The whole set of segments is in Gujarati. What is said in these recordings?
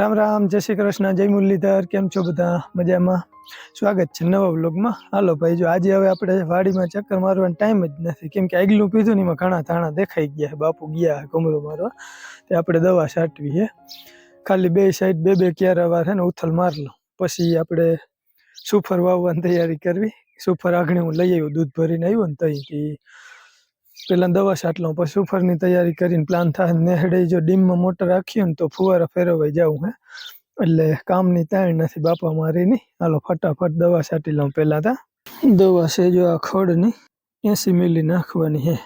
રામ રામ, જય શ્રી કૃષ્ણ, જય મુરલીધર, કેમ છો બધા? મજામાં? સ્વાગત છે નવા વ્લોગમાં. હાલો ભાઈ, જો આજે હવે આપણે વાડીમાં ચક્કર મારવાનો ટાઈમ જ નથી. કેમ કે આગલું પીધું ને એમાં ઘણા ધાણા દેખાઈ ગયા બાપુ ગયા કમરો મારવા. તે આપણે દવા છાંટવી છે. ખાલી બે સાઈડ બે બે ક્યારે વાર છે ને ઉથલ માર લો. પછી આપણે સુફર વાવવાની તૈયારી કરવી. સુફર આગળ હું લઈ આવ્યો, દૂધ ભરીને આવ્યો ને તઈ પેલા દવા છાંટ લઉં પછી સુફરની તૈયારી કરીને પ્લાન થાય ને નેહડે જો ડીમમાં મોટર રાખીએ ને તો ફુવારા ફેરવાઈ જાઉં હે. એટલે કામની તાણ નથી બાપા મારીની હાલો ફટાફટ દવા છાંટી લઉં પહેલાં તા. દવા છે જો આ ખડની. એસી મિલી નાખવાની હે.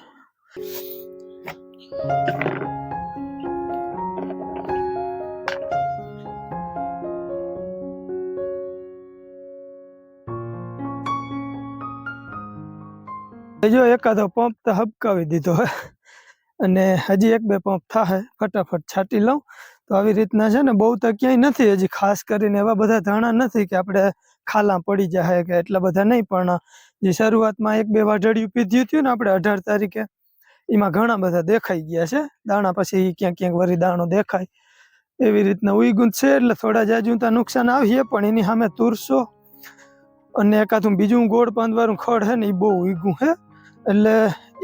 જો એકાદો પંપ તો હબકાવી દીધો હે. અને હજી એક બે પંપ થાય ફટાફટ છાંટી લઉં. તો આવી રીતના છે ને, બહુ તો ક્યાંય નથી હજી, ખાસ કરીને એવા બધા ધાણા નથી કે આપણે ખાલા પડી જાય કે એટલા બધા નહીં, પણ જે શરૂઆતમાં એક બે વાઢળિયું પીધ્યું હતું ને આપણે અઢાર તારીખે, એમાં ઘણા બધા દેખાઈ ગયા છે. દાણા પછી ક્યાંક ક્યાંક વરી દાણો દેખાય. એવી રીતના ઉઈગું છે, એટલે થોડા જાજુ તો નુકસાન આવીએ, પણ એની સામે તુરસો અને એકાદું બીજું ગોળ પાંદવાળું ખડ છે ને એ બહુ ઉઈગું છે એટલે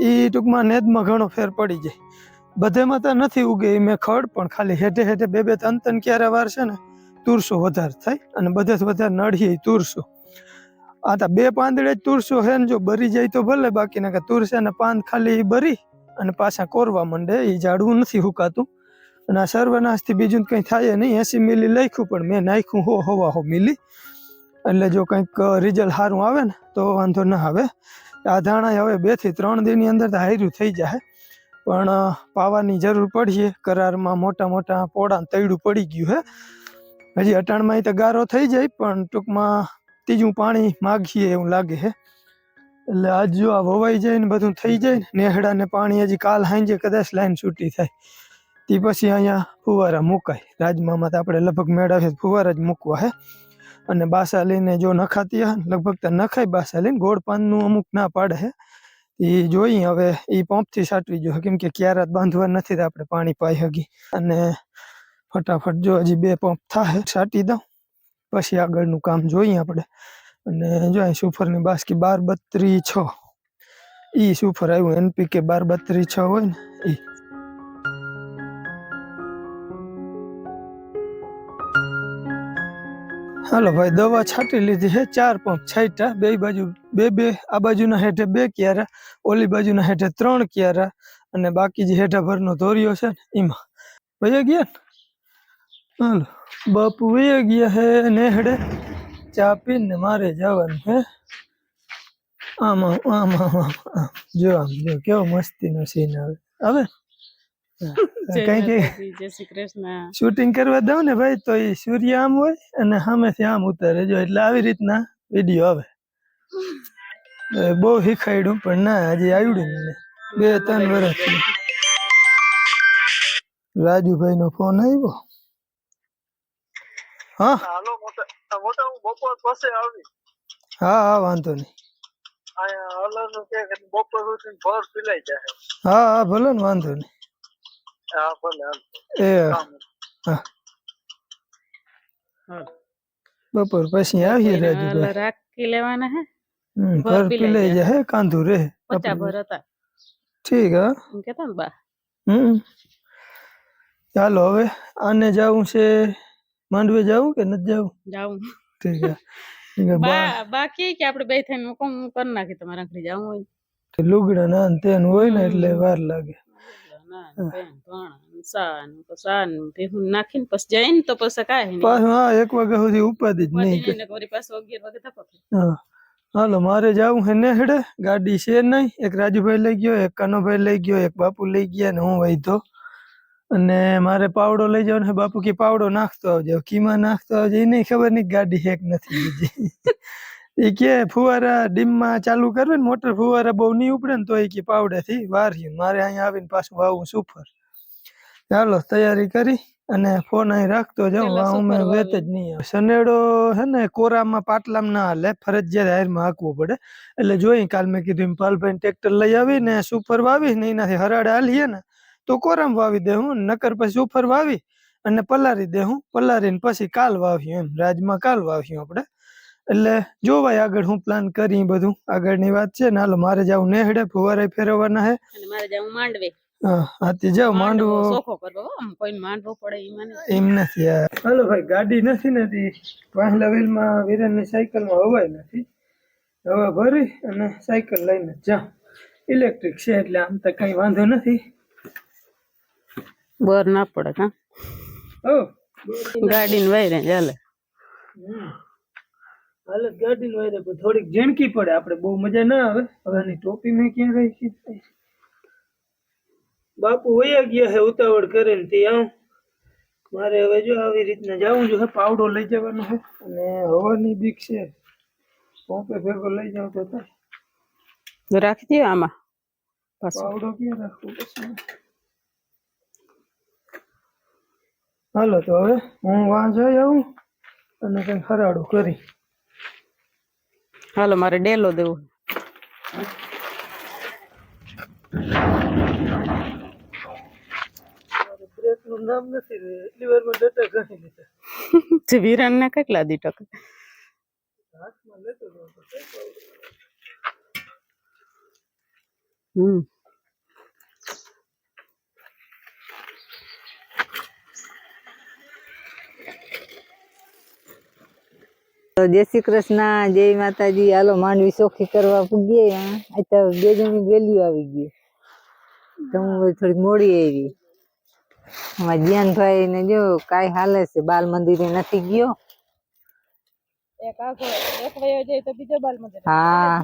એ ટૂંકમાં નેદમાં ઘણો ફેર પડી જાય. બધેમાં તો નથી ઉગે એ મેં ખડ, પણ ખાલી હેઠે હેઠે બે બે ત્રણ ત્રણ ક્યારે વાર છે ને, તુરસો વધારે થાય અને બધે વધારે નડીએ તુરસો. આ તો બે પાંદડે જ તુરસો હે ને જો બરી જાય તો ભલે બાકી કે તુરસે ને પાંદ ખાલી બરી અને પાછા કોરવા માંડે એ ઝાડવું નથી હુકાતું. અને આ સર્વનાશથી બીજું કંઈ થાય નહીં, એસી મિલી લખ્યું, પણ મેં નાખ્યું હો હવા હો મિલી. એટલે જો કંઈક રિઝલ્ટ સારું આવે ને, તો વાંધો ના આવે. આ ધાણા હવે બેથી ત્રણ દિનની અંદર તો હાર્યું થઈ જાય પણ પાવાની જરૂર પડીએ કરારમાં મોટા મોટા પોળા તૈડું પડી ગયું હે. હજી અટાણમાં તો ગારો થઈ જાય, પણ ટૂંકમાં ત્રીજું પાણી માગીએ એવું લાગે છે એટલે આજ જો આ વવાઈ જાય ને બધું થઈ જાય ને પાણી હજી કાલ હાંજે કદાચ લાઈન છૂટી થાય. તે પછી અહીંયા ફુવારા મુકાય. રાજમામાં તો આપણે લગભગ મેળવીએ ફુવારા જ મૂકવા હે. અને બાસા લઈને જો નખાતી હે લગભગ તો નખાય બાસા લઈને ગોળ પાનનું અમુક ના પાડે હે. એ જોઈએ હવે એ પંપથી સાટવી જોઈએ, કેમ કે ક્યારે બાંધવા નથી તો આપણે પાણી પાઈ હગી. અને ફટાફટ જો હજી બે પંપ થાય સાટી દઉં. પછી આગળનું કામ જોઈએ આપણે. અને જો અહીં સુફરની બાસ્કી બાર બત્રી છ. ઈ સુફર આવ્યું એનપીકે બાર બત્રી છ હોય ને, ઈ. હાલો ભાઈ, દવા છાંટી લીધી છે, ચાર પંપ છાંટ્યા બે બાજુ, બે બે, આ બાજુના હેઠે બે ક્યારા, ઓલી બાજુના હેઠે ત્રણ ક્યારા અને બાકી જે હેઠા ભરનો ધોરિયો છે ને, એમાં. વયા ગયા ને? હાલો, બાપુ વયા ગયા હે, નેહડે ચા પીને મારે જવાનું હે. આમ આમ આમ આમ આમ આમ જો આમ, જો, કેવો મસ્તીનો સીન આવે. આવે જય કઈ કઈ જય. શ્રી કૃષ્ણ. શૂટિંગ કરવા દઉં ને ભાઈ તો એ સૂર્ય આમ હોય અને સામેથી આમ ઉતારે. જો એટલે આવી રીતના વીડિયો આવે. બહુ શીખાડ્યું પણ ના હજી આવડ્યું મને. બે ત્રણ વર્ષ રાજુભાઈ નો ફોન આવ્યો? હા? હાલો મોટા મોટા હું બપોર પછી આવી. હા હા વાંધો નહીં. અહીંયા હલરનું નું કે બપોર સુધી ભર પીલાઈ જાય. હા હા ભલે ને વાંધો નહીં. હા ભલે એ હા હા. બપોર પછી આવીએ ઓલા રાખી લેવાના હે ઘર પીલાઈ જાય. કાંધું રહે પચા ભર હતા ઠીક હા કેતા ને બા હમ ચાલો હવે આને જવું છે માંડવે જવું કે નથી જવું જાઉં ઠીક છે ઠીક બા બા બા કે આપણે બે થઈને હું કરી નાખી તમારા ઘરે જવું હોય લુગડા ના તેનું તેન હોય ને એટલે વાર લાગે નાખીને પછી જાય ને તો પછી કાંઈ હા એક વાગ્યા સુધી ઉપાધિ જ નહીં ઉપાધિ નહીં ને વળી પાછું અગિયાર વાગે ધક્કો હાલો મારે જવું હે નેહડે ગાડી છે નહીં. એક રાજુભાઈ લઈ ગયો એક કાનોભાઈ લઈ ગયો એક બાપુ લઈ ગયા ને હું વૈધો અને મારે પાવડો લઈ જવાનો ને બાપુ કે પાવડો નાખતો આવજો. કીમાં નાખતો આવજો એ નહીં ખબર નહીં ગાડી હેક નથી બીજી. એ કે ફુવારા ડીમમાં ચાલુ કરવે ને મોટર ફુવારા બહુ નહીં ઉપડે ને તો એ કે પાવડેથી વાર્યું મારે અહીંયા આવીને પાછું વાવું સુફર ચાલો તૈયારી કરી અને ફોન અહીં રાખતો જાઉં. અમે વેત જ નહીં આવે. સનેડો હે ને કોરામાં પાટલામાં ના હાલે ફરજિયાત હારમાં હાંકવું પડે. એટલે જોઈ કાલ મેં કીધું પાલભાઈ ટ્રેક્ટર લઈ આવી ને સુપર વાવી ને એનાથી હરાડે હાલીએ ને તો કોરામાં વાવી દે હું નકર પછી સુપર વાવી અને પલારી દેવું પલારીને પછી કાલ વાવ્યું એમ. રાજમાં કાલ વાવ્યું આપણે. એટલે જોવાય આગળ હું પ્લાન કરી બધું. આગળની વાત છે ને હાલો મારે જાવ નેહડે ફુવારે ફેરવવાના હે. અને મારે જવું માંડવે. હા હાથી જાવ માંડવો માંડવો. સોખો કરવો આમ કોઈને માંડવો પડે ઈ એમ નથી યાર. હાલો ભાઈ ગાડી નથી નથી પહેલા વ્હીલમાં વિરેનની સાયકલમાં હવાય નથી. હવા ભરી અને સાયકલ લઈને જા ઇલેક્ટ્રિક છે એટલે આમ તો કઈ વાંધો નથી. બર ના પડે હા ઓ. ને વાયરે ચાલે. હમ. હાલત ગાડી વાયરે પણ થોડીક જીણકી પડે. આપણે બહુ મજા ના આવે. હવે આની ટોપી મેં ક્યાં રાખી? બાપુ વયા ગયા હે ઉતાવળ કરીને તે ત્યાં મારે હવે જો આવી રીતના જવું જો પાવડો લઈ જવાનો છે અને હવાની બીક છે. પોપે ભેગો લઈ જાવ તો થાય. રાખી દે આમાં. પાવડો ક્યાં રાખવું? પછી હાલો તો હવે હું વાં જઈ આવું અને કઈ હરાડું કરી. હાલો મારે ડેલો દેવો વિરાન ને કેટલા દી ટકે. હમ તો જય શ્રી કૃષ્ણ જય માતાજી. હાલો માંડવી ચોખ્ખી કરવા પૂગીએ અત્યારે બે જણની વેલ્યુ આવી ગઈ. તો હું થોડીક મોડી આવી. અમારા જ્ઞાનભાઈ ને જો કાંઈ હાલે છે બાલ મંદિરે નથી ગયો. હા.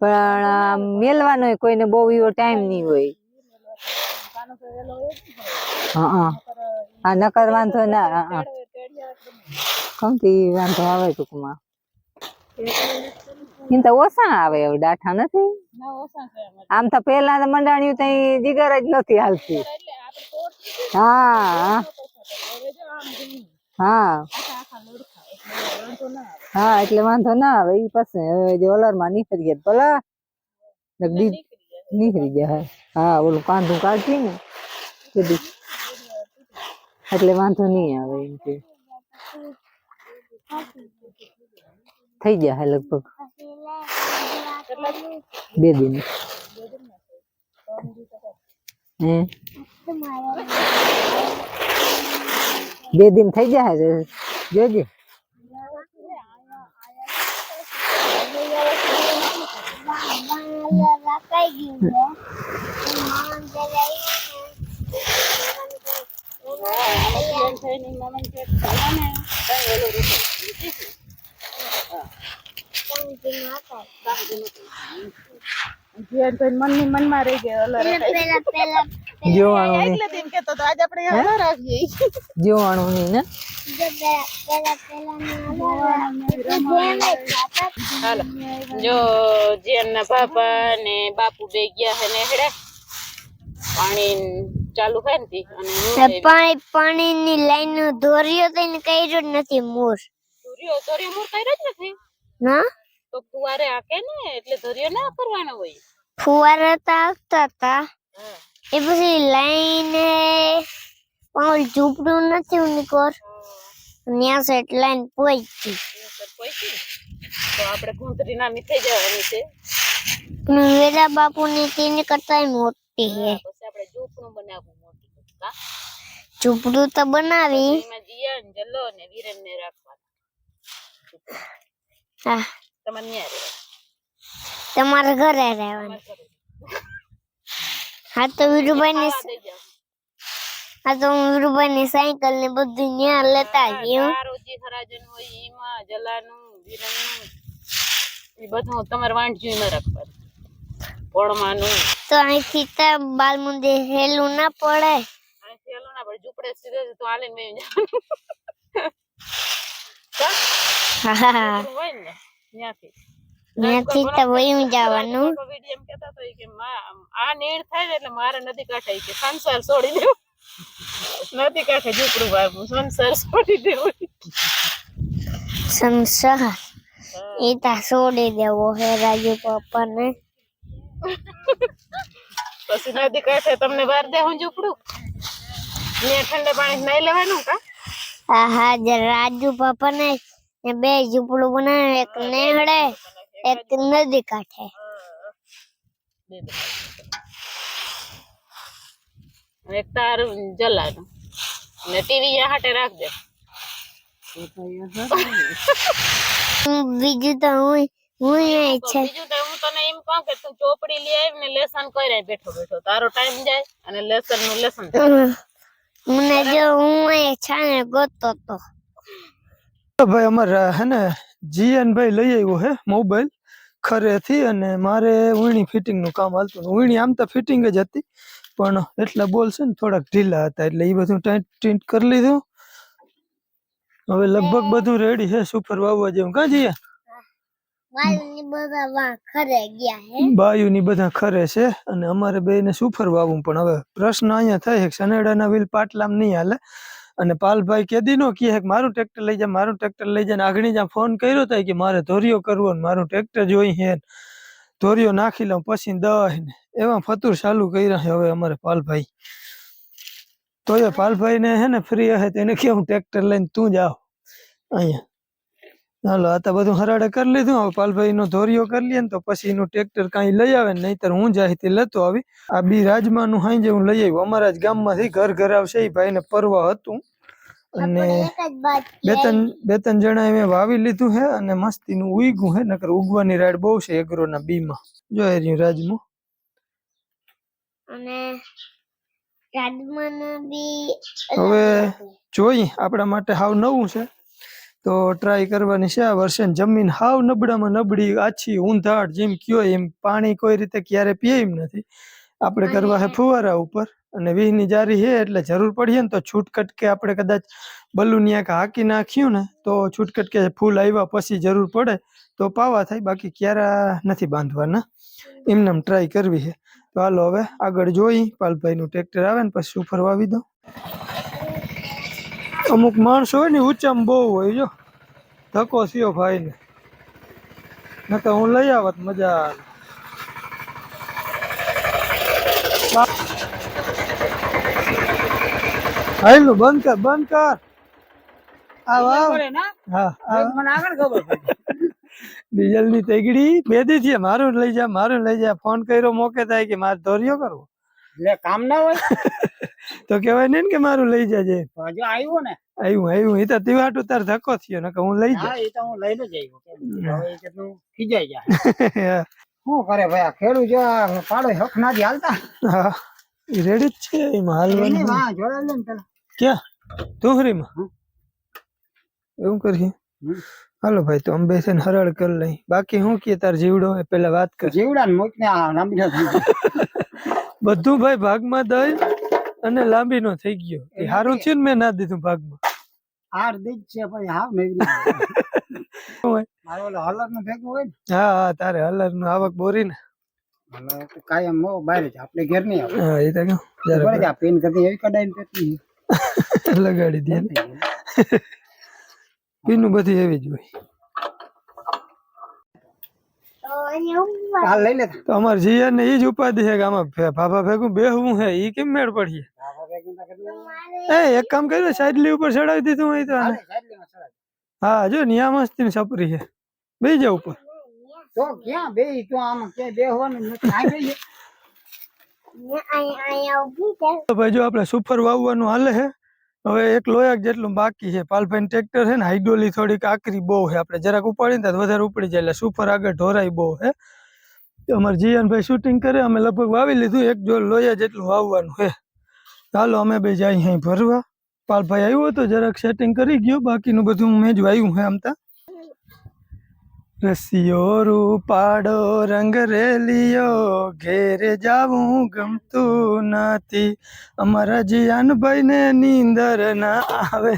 પણ મેલવાનો કોઈને બહુ એવો ટાઈમ નહીં હોય. હા હા. હા નકર વાંધો ના હા હા વાંધો આવે ટૂંકમાં. એમ તો ઓછા આવે હવે ડાઠા નથી. આમ તો પેલા તો મંડાણ્યું તો જીગર જ નથી હાલતી. હા. હા. હા એટલે વાંધો ના આવે. એ પાસે હવે જે ઓલરમાં નીકળી ગયા ભલા. નીકળી ગયા. હા. ઓલું કાંધું કાઢી ને બધું. એટલે વાંધો નહીં આવે એમ કે. થઈ ગયા હે લગભગ બે દિન હે બે દિન થઈ ગયા છે જોજે એમ થઈને મનની મનમાં રહી ગયો અલર એટલે તેમ કેતો તો આજ આપણે અલર આવીએ જોવાનું ને? જો ના પાપા ને બાપુ બે ગયા હે નેહડે પાણી ચાલુ હોય ને અને પાણી પાણીની લાઈન નો દોર્યો તો એને કર્યો જ નથી મોર. દોર્યો દોર્યો મોર કર્યો જ નથી? ના? તો ફુવારે આકે ને એટલે દોર્યો ના કરવાનો હોય. ફુવારા તો આવતા હતા એ પછી લાઈન પણ ઝૂંપડું નથી ઉનકોર ન્યા સેટ લાઈન પહોંચી ગઈ તો આપણે કુંતરી ના મીઠે જવાની છે. વેરા બાપુ ની તેની કરતા મોટી. હે પછી આપણે ઝૂંપડું બનાવવું મોટું કા? ઝૂંપડું તો બનાવી. એમાં જીયાન જલ્લો ને વીરેન ને રાખવાના. હા. તમારે ન્યા રહેવાનું. તમારા ઘરે રહેવાનું. તમારે ઘરે. હા તો વીરુભાઈ ની ખાવા દઈ જાઓ. હા તો હું વીરુભાઈ ની સાયકલ ને બધું ત્યાં લેતા ગયું રોજી હરાજન હોય એમાં જલાનું વીરનનું એ બધું તમારે વાંઢ્યું ન રાખવાનું. પોળમાનું તો અહીંથી તો બાલ મંદિર હેલું ના પડે. અહીંથી હાલો ના પડે. ઝૂંપડે સીધે ત્યાંથી. તો વયું જવાનું. એમ કહેતા કે આ નીર થાય ને એટલે મારે નદી કાંઠે. કે સંસાર છોડી દેવું. નદી કાંઠે ઝૂપડું સંસાર છોડી દેવું. સંસાર. એ તો છોડી દેવો હે રાજુ પપ્પા ને પછી નદી કાંઠે તમને બહાર દે હું ઝૂંપડું? ને ઠંડા પાણી નહીં લેવાનું કા? હા હા જે રાજુ પાપા ને ને બે ઝૂંપડું બનાવે એક નેહડે એક નદી કાંઠે. એક તારું જલાનું. ને ટીવી હાટે રાખજે. હું બીજું તો હું હું છે. બીજું તો એમ કહો કે તું ચોપડી લઈ આવી ને લેસન કરે બેઠો બેઠો. તારો ટાઈમ જાય અને લેસનનું લેસન મને જો હું એ છાને ગોતતો તો. ભાઈ અમારે હે ને જીએન ભાઈ લઈ આવ્યો હે મોબાઈલ ખરેથી અને મારે વીણી ફિટિંગનું કામ હાલતું ઉણી વીણી આમ તો ફિટિંગ જ હતી પણ એટલા બોલ છે ને થોડાક ઢીલા હતા એટલે એ બધું ટાઈટ ટીન્ટ કરી લીધું. હવે લગભગ બધું રેડી છે સુપર વાવવા જેવું. કાં જઈએ વાલની બધા ખરે છે અને અમારે બે ને સુફર વાવું પણ હવે પ્રશ્ન અહીંયા થાય છે કે સનેડાના વ્હીલ પાટલામાં નહીં હાલે. અને પાલભાઈ કેદી નો કહે કે મારું ટ્રેક્ટર લઈ જા, મારું ટ્રેક્ટર લઈ જાય આગળ જ્યાં ફોન કર્યો થાય કે મારે ધોરિયો કરવો ને મારું ટ્રેક્ટર જોઈ હે ધોરિયો નાખી લઉં પછી દહ ને. એવા ફતુર ચાલુ કર્યા છે હવે અમારે પાલભાઈ. તો એ પાલભાઈ ને હે ને ફ્રી હે તેને કે હું ટ્રેક્ટર લઈને તું જાવ અહીંયા. હાલો આ તો બધું હરાડે કરી લીધું. હવે પાલભાઈ નો ધોરિયો કરી લઈએ ને તો પછી એનું ટ્રેક્ટર કાંઈ લઈ આવે નહીં નહીતર હું જાય તે લેતો આવી. આ બી રાજમાં નું હાઈ હું લઈ આવ્યું. અમારા જ ગામમાંથી ઘર ઘર આવશે એ ભાઈને પરવા હતું. અને બે ત્રણ બે ત્રણ જણા મેં વાવી લીધું છે અને મસ્તી નું ઉગ્યું છે નકર ઉગવાની રાડ બહુ છે એગ્રો ના બી માં જો રહ્યું રાજમાં. અને રાજમાન બી હવે જોઈ આપણા માટે હાવ નવું છે. તો ટ્રાય કરવાની છે આ વર્ષે જમીન હાવ નબળામાં નબળી આછી ઊંધાડ જેમ કયો એમ પાણી કોઈ રીતે ક્યારે પીએ એમ નથી. આપણે કરવા છે ફુવારા ઉપર અને વીહની જારી છે એટલે જરૂર પડીએ ને તો છૂટકટ કે આપણે કદાચ બલુનિયા કે હાકી નાખ્યું ને તો છૂટકટ કે ફૂલ આવ્યા પછી જરૂર પડે તો પાવા થાય બાકી ક્યારા નથી બાંધવાના. એમને ટ્રાય કરવી છે તો હાલો હવે આગળ જોઈ પાલભાઈનું ટ્રેક્ટર આવે ને પછી ઉપર વાવી દો અમુક માણસો હોય ને ઊંચામાં બહુ હોય જો. ધક્કો ભાઈ ભાઈને. નકર હું લઈ આવત મજા. બંધ કર બંધ કર. ડીઝલની? તેગડી. બેદી છે મારું લઈ જા મારું લઈ જા. ફોન કર્યો મોકે થાય કે મારે ધોર્યો કરવો? એટલે કામ ના હોય? તો કેવાય ને કે મારું લઈ જાજે. હજુ આવ્યું ને આવ્યું આવ્યું. એ તો તીવાટું તાર ધક્કો થયો નકર હું લઈ હા એ તો હું લઈને જ આવ્યો કેમ કે હવે એ કેટલું ખીજાઈ જાય. જા શું કરે ભાઈ આ ખેડૂત જો આ પાડો હક ના હાલતા? હા. એ રેડી જ છે એમાં એને હાલવાનું વાં જોડાઈ લે ને પેલા. ક્યાં? તુહરીમાં હમ. એવું કરીએ? હમ. હાલો ભાઈ તો અંબે છે ને હરળ કરી લઈ. બાકી હું કે તાર જીવડો એ પેલા વાત કર. જીવડા ને મોત ને આ લાંબી ના થઈ જાય. બધું ભાઈ ભાગમાં દઈ. અને લાંબી નો થઈ ગયો. એ હારું થયું ને મેં ના દીધું ભાગમાં. હાર દીજ છે ભાઈ હા મેં શું હોય? મારો ઓલો હલરનું ભેગું હોય ને. હા હા તારે હલરનું આવક બોરી ને. હલર તો કાયમ મો બહાર જ આપણે ઘેર નહીં આવે હા એ તો કહું જરા બરાબર આ પેન કરતી એવી કડાઈ ને પેટની લગાડી દે ને. પીનું બધી એવી જ હોય. તો અહીંયા ઊભા. હાલ લઈ લે તો અમાર જીયા ને ઈ જ ઉપાધિ છે કે આમાં ભે- ભાભા ભેગું બેહવું હે ઈ કેમ મેળ પડીએ? બાબા ભેગું તો કેટલું એ એક કામ કર્યું સાઈડલી ઉપર ચડાવી દીધું હોય તો આને. હાલે, સાઈડલીમાં ચડાય. હા જો ન્યા મસ્તી સપરી છે. બેહી જા ઉપર. તો ક્યાં બે તો આમ ક્યાંય બેહવાનું નથી. આ બેહીએ. અહીંયા અહીંયા ઊભી છે તો ભાઈ જો આપણે સુફર વાવવાનું હાલે છે. હવે એક લોયાક જેટલું બાકી છે. પાલભાઈ ટ્રેક્ટર છે ને હાઈડોલી થોડીક આકરી બહુ છે. આપણે જરાક ઉપાડીને તો વધારે ઉપડી જાય. એટલે સુફર આગળ ઢોરાય બહુ છે. તો અમારે જીયાનભાઈ શૂટિંગ કરે અમે લગભગ વાવી લીધું. એક જો લોયા જેટલું વાવવાનું છે. ચાલો અમે બે જાય અહીં ભરવા. પાલભાઈ આવ્યો હતો જરાક સેટિંગ કરી ગયો. બાકીનું બધું મેં જ આવ્યું હે આમ તા. રસિયો રૂપાડો, રંગ રેલિયો. ઘેરે જાવું ગમતું નથી. અમારા જીયાનભાઈ ને નીંદર ના આવે.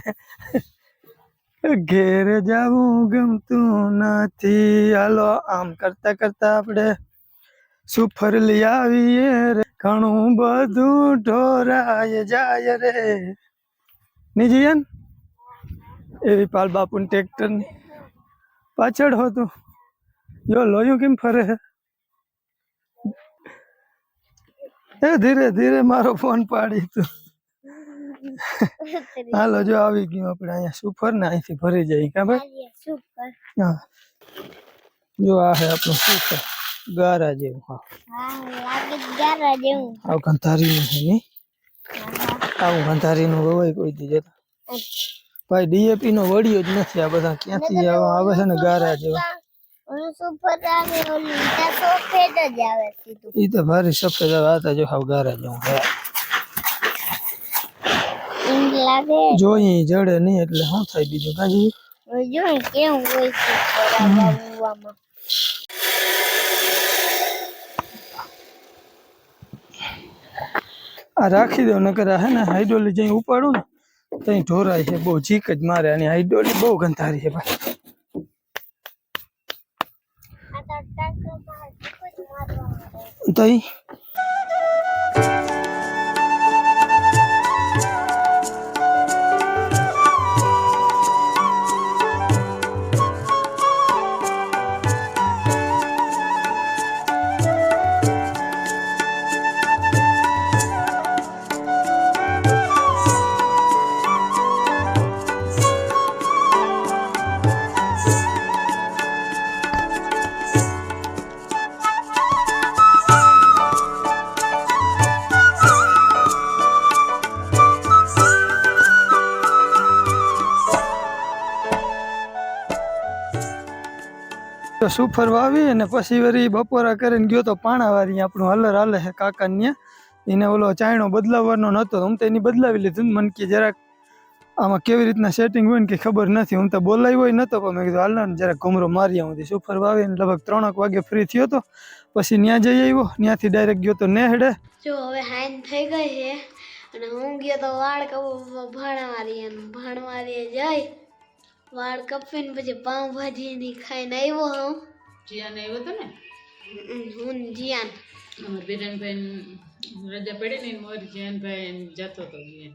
ઘેરે જાવું ગમતું નથી. હાલો, આમ કરતા કરતા આપણે સુફર લઈ આવીએ રે ઘણું બધું ઢોરાય જાય રે ની જીયાન એવી પાલ બાપુ ટ્રેક્ટરની પાછળ હતું જો લોયું કેમ ફરે છે એ ધીરે ધીરે મારો ફોન પાડી તું ઉતરી હાલો જો આવી ગયું આપણે અહીંયા સુફર ને અહીંથી ભરી જાય કા ભાઈ આર્ય સુપર હા જો આ છે આપણું સુફર ગારા જેવું હા. ગારા જેવું. આવું ગંધારીનું છે નહીં આવું ગંધારીનું વવાય કોઈ દી જતા. ભાઈ ડીએપી નો વડિયો જ નથી આ બધા ક્યાંથી આવા આવે છે ને ગારા જેવા? ઈ તો ભારે સફેદ આવે જો હાવ ગારા જેવું જોઈએ જડે નહીં એટલે શું થાય બીજું કાજી? કેવું હોય છે થોડા બાબુવામાં આ રાખી દો નકર આ હે ને હાઇડ્રોલી જઈ ઉપાડું ને ત્યાં ઢોરાય છે બહુ જીક જ મારે અને હાઇડ્રોલી બહુ ગંધારી છે ભાઈ. તઈ તો સુફર વાવી અને પછી વળી બપોરા કરીને ગયો તો પાણાવાળી આપણું હલર હાલે છે કાકા એને ઓલો ચાયણો બદલાવવાનો નહોતો, હું તો એની બદલાવી લીધું ને મને કે જરાક આમાં કેવી રીતના સેટિંગ હોય ને કે ખબર નથી. હું તો બોલાવ્યો નહોતો, પણ મેં કીધું, હાલ જરાક ઘુમરો મારી આવું. સુફર વાવીને લગભગ ત્રણ વાગે ફ્રી થયો તો પછી ત્યાં જઈ આવ્યો. ત્યાંથી ડાયરેક્ટ ગયો તો નેહડે. જો હવે હાઈન થઈ ગઈ છે અને હું ગયો તો વાળ કપવા ભાણવારી અને ભાણવારીએ જઈ વાળ કપીને પછી પાઉંભાજી ની ખાઈને આવ્યો હું. જીયાને આવ્યો તો ને? હું જીયાન. અમાર બિરેનભાઈ રજા પડે ને મોર જીયાનભાઈ જતો હતો જીયાન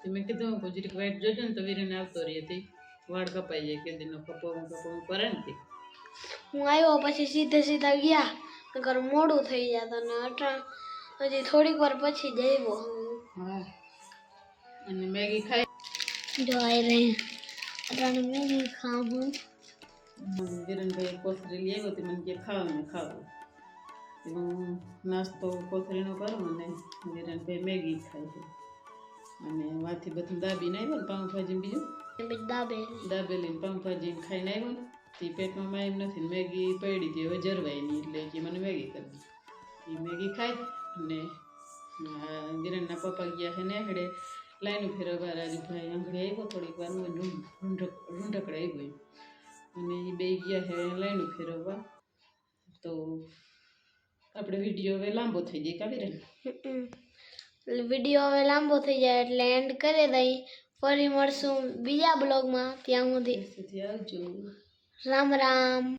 તો મેં કીધું ગુજરી વાઈટ જોજો ને તો વીરેન આવતો રહી હતી વાળ કપાઈ જાય કે તેનો કપાવું કપાવું કરે ને હું આવ્યો પછી સીધે સીધા ગયા નકર મોડું થઈ જાત ને અટા હજી થોડીક વાર પછી જ આવ્યો હા. અને મેગી ખાઈ જો આવી રહી ખાઉં હું વિરેનભાઈ કોથળી લઈ આવ્યો તે મને કે ખાવાનું તો હું નાસ્તો કોથળીનો કરું અને વિરેનભાઈ મેગી ખાઈ છે અને વાથી બધું દાબીને આવ્યો ને પાઉંભાજી બીજું દાબે દાબેલી પાઉંભાજી ને ખાઈને આવ્યો ને તે પેટમાં માં નથી મેગી પડી હતી હવે જરવાય નહીં એટલે કે મને મેગી કરી એ મેગી ખાઈ અને આ વિરેનના પપ્પા ગયા છે ને આગળ લાઈનું ફેરવવા રાજુભાઈ આંગળી આવ્યો થોડીક વાર રૂંઢક આવી ગયું અને એ બે ગયા છે લાઈન ફેરવવા તો આપણે વીડિયો હવે લાંબો થઈ જાય કાવી વીડિયો હવે લાંબો થઈ જાય એટલે એન્ડ કરી દઈ. ફરી મળશું બીજા બ્લોગમાં. ત્યાં સુધી આવજો. રામ રામ.